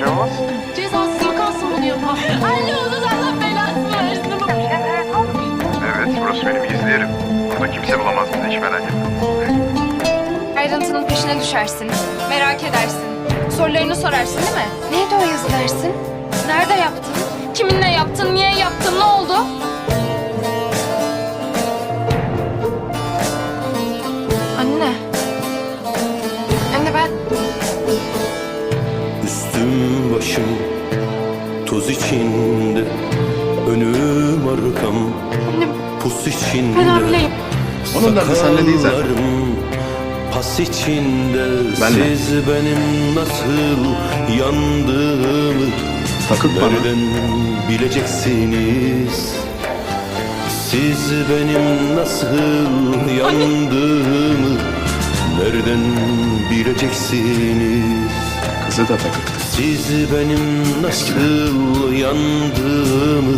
şey olmaz. Cezasız mı kalsın bunu yapan? Anne onun Allah belasını versin ama. Evet burası benim izleyelim. Burada kimse bulamaz bizi hiç merak etme. Ayrıntının peşine düşersin. Merak edersin. Sorularını sorarsın değil mi? Neydi o yazı dersin? Nerede yaptın? Kiminle yaptın? Niye yaptın? Ne oldu? Anne. Anne ben... Başım toz içinde Önüm arkam pus içinde ben hamileyim. Onun da adı sende değil zaten. Sakallarım Pas içinde Ben de. siz benim nasıl yandığımı Takıp bana. Nereden bileceksiniz Siz benim nasıl yandığımı Nereden bileceksiniz Kızı da takıktı. Siz benim nasıl yandığımı.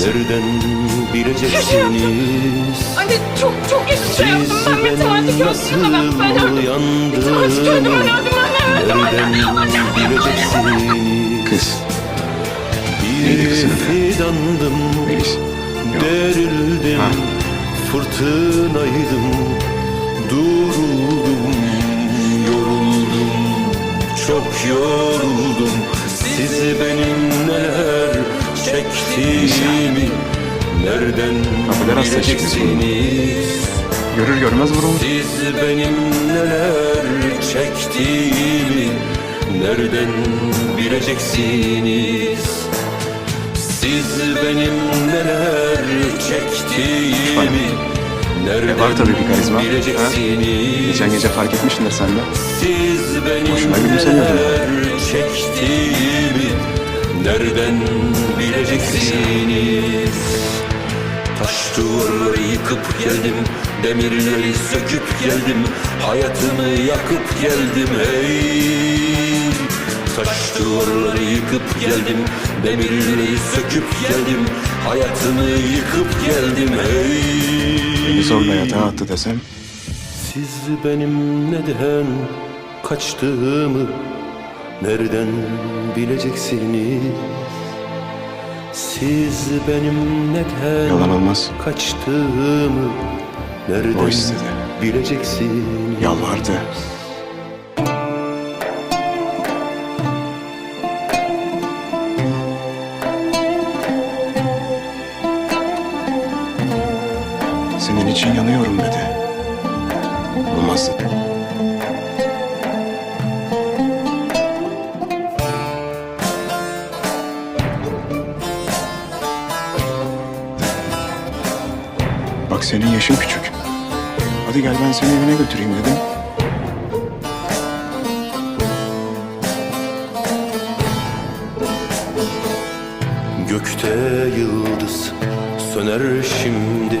Nereden bileceksiniz Anne çok çok kötü şey yaptım. Siz Ben matematik benim öğretmenim ben. Ben nasıl öldüm. Matematik ben öldüm. Anne Nereden bileceksiniz Kız. Bir fidandım. Derildim Ha. Fırtınaydım Duruldum yoruldum Siz benim neler çektiğimi Nereden bileceksiniz Görür görmez vurulmuş. siz benim neler çektiğimi nereden bileceksiniz? Siz benim neler çektiğimi nereden E, var tabii bir karizma, ha? Geçen gece fark etmişsin de sen de. Siz Boşuna gülümsemiyordun. çektiğimi nereden bileceksiniz? Taş duvarları yıkıp geldim Demirleri söküp geldim Hayatımı yakıp geldim hey Taş duvarları yıkıp geldim Demirleri söküp geldim Hayatımı yıkıp geldim hey Beni zorla yatağa attı desem. siz benim neden kaçtığımı nereden bileceksiniz? Siz benim neden Yalan olmaz. kaçtığımı nereden O istedi. bileceksiniz? Yalvardı. Yanıyorum dedi. Olmaz dedi. Bak senin yaşın küçük. Hadi gel ben seni evine götüreyim dedim. Gökte yıldız söner şimdi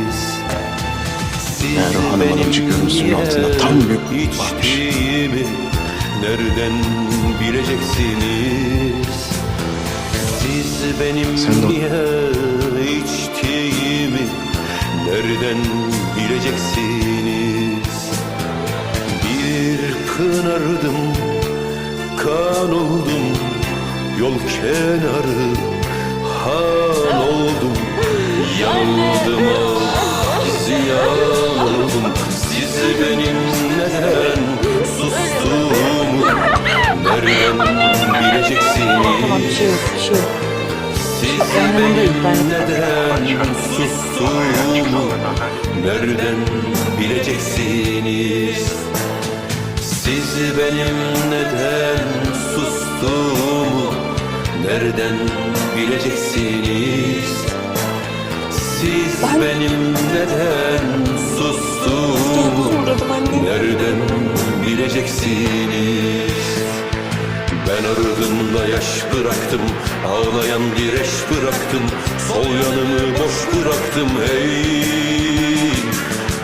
Meğer o hanım hanım benim çıkıyorum suyun niye altında tam bir varmış. nereden bileceksiniz? Siz benim Sen niye içtiğimi nereden bileceksiniz? Bir pınardım, kan oldum, yol kenarı han oldum, yanıldım ah ziyan benim neden sustuğumu nereden bileceksiniz? şey yok, bir şey yok. Siz benim ben- neden sustuğumu nereden bileceksiniz? Siz benim neden sustuğumu nereden bileceksiniz? Siz benim neden sustuğumu. Nereden bileceksiniz? Ben ardımda yaş bıraktım Ağlayan bir eş bıraktım Sol yanımı boş bıraktım hey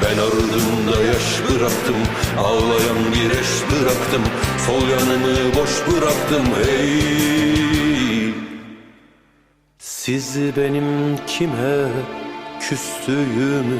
Ben ardımda yaş bıraktım Ağlayan bir eş bıraktım Sol yanımı boş bıraktım hey Siz benim kime küstüğümü